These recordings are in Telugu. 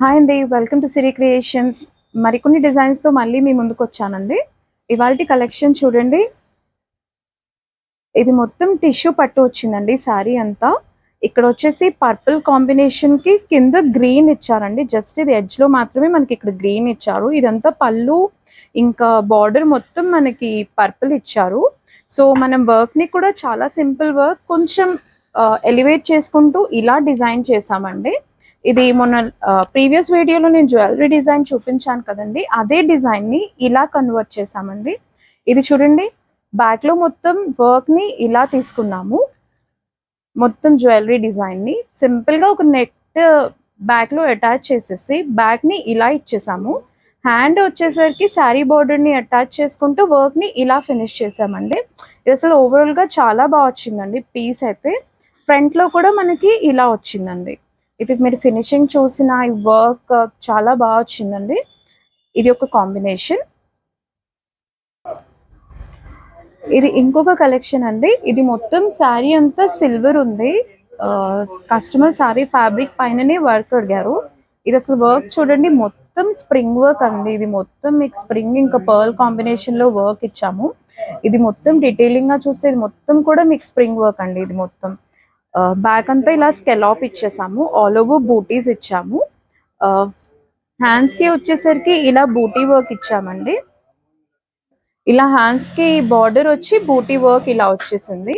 హాయ్ అండి వెల్కమ్ టు సిరి క్రియేషన్స్ మరికొన్ని డిజైన్స్తో మళ్ళీ మీ ముందుకు వచ్చానండి. ఇవాళ కలెక్షన్ చూడండి. ఇది మొత్తం టిష్యూ పట్టు వచ్చిందండి శారీ అంతా. ఇక్కడ వచ్చేసి పర్పుల్ కాంబినేషన్కి కింద గ్రీన్ ఇచ్చారండి. జస్ట్ ఇది ఎడ్జ్లో మాత్రమే మనకి ఇక్కడ గ్రీన్ ఇచ్చారు. ఇదంతా పళ్ళు ఇంకా బార్డర్ మొత్తం మనకి పర్పుల్ ఇచ్చారు. సో మనం వర్క్ని కూడా చాలా సింపుల్ వర్క్ కొంచెం ఎలివేట్ చేసుకుంటూ ఇలా డిజైన్ చేసామండి ఇది మొన్న ప్రీవియస్ వీడియోలో నేను జ్యువెలరీ డిజైన్ చూపించాను కదండి. అదే డిజైన్ని ఇలా కన్వర్ట్ చేసామండి ఇది చూడండి బ్యాక్లో మొత్తం వర్క్ని ఇలా తీసుకున్నాము. మొత్తం జ్యువెలరీ డిజైన్ని సింపుల్గా సింపుల్గా ఒక నెట్ బ్యాక్లో అటాచ్ చేసేసి బ్యాక్ని ఇలా ఇచ్చేసాము. హ్యాండ్ వచ్చేసరికి శారీ బోర్డర్ని అటాచ్ చేసుకుంటూ వర్క్ని ఇలా ఫినిష్ చేసామండి ఇది అసలు ఓవరాల్గా చాలా బాగా వచ్చిందండి. పీస్ అయితే ఫ్రంట్లో కూడా మనకి ఇలా వచ్చిందండి. ఇది మీరు ఫినిషింగ్ చూసిన ఈ వర్క్ uh, చాలా బాగా వచ్చిందండి. ఇది ఒక కాంబినేషన్ ఇది ఇంకొక కలెక్షన్ అండి. ఇది మొత్తం శారీ అంతా సిల్వర్ ఉంది. కస్టమర్ శారీ ఫ్యాబ్రిక్ పైననే వర్క్ అడిగారు. ఇది అసలు వర్క్ చూడండి మొత్తం స్ప్రింగ్ వర్క్ అండి. ఇది మొత్తం మీకు స్ప్రింగ్ ఇంకా పర్ల్ కాంబినేషన్లో వర్క్ ఇచ్చాము. ఇది మొత్తం డీటెయిలింగ్గా చూస్తే ఇది మొత్తం కూడా మీకు స్ప్రింగ్ వర్క్ అండి. ఇది మొత్తం. బ్యాక్ అంతా ఇలా స్కెలాప్ ఇచ్చేసాము. ఆల్ ఓవర్ బూటీస్ ఇచ్చాము హ్యాండ్స్కి వచ్చేసరికి ఇలా బూటీ వర్క్ ఇచ్చామండి. ఇలా హ్యాండ్స్కి బార్డర్ వచ్చి బూటీ వర్క్ ఇలా వచ్చేసింది.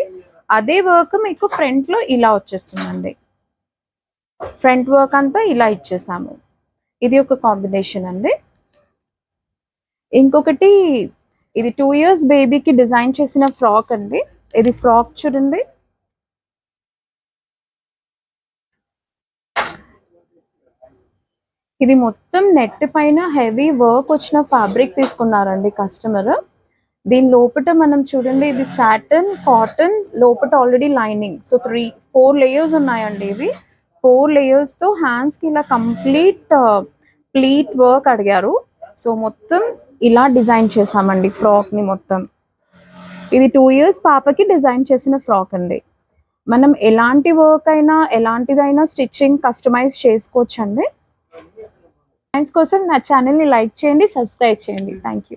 అదే వర్క్ మీకు ఫ్రంట్లో ఇలా వచ్చేస్తుందండి. ఫ్రంట్ వర్క్ అంతా ఇలా ఇచ్చేసాము. ఇది ఒక కాంబినేషన్ అండి. ఇంకొకటి ఇది టూ ఇయర్స్ బేబీకి డిజైన్ చేసిన ఫ్రాక్ అండి. ఇది ఫ్రాక్ చూడండి. ఇది మొత్తం నెట్ పైన హెవీ వర్క్ వచ్చిన ఫ్యాబ్రిక్ తీసుకున్నారండి కస్టమర్. దీని లోపల మనం చూడండి ఇది సాటన్ కాటన్ లోపల already lining so three four layers ఉన్నాయండి ఇవి. ఫోర్ లేయర్స్తో హ్యాండ్స్కి ఇలా కంప్లీట్ ప్లీట్ వర్క్ అడిగారు. సో మొత్తం ఇలా డిజైన్ చేసామండి ఫ్రాక్ని మొత్తం. ఇది టూ ఇయర్స్ పాపకి డిజైన్ చేసిన ఫ్రాక్ అండి. మనం ఎలాంటి వర్క్ అయినా ఎలాంటిదైనా స్టిచ్చింగ్ కస్టమైజ్ చేసుకోవచ్చండి. కోసం నా ఛానల్ని లైక్ చేయండి సబ్స్క్రైబ్ చేయండి. Thank you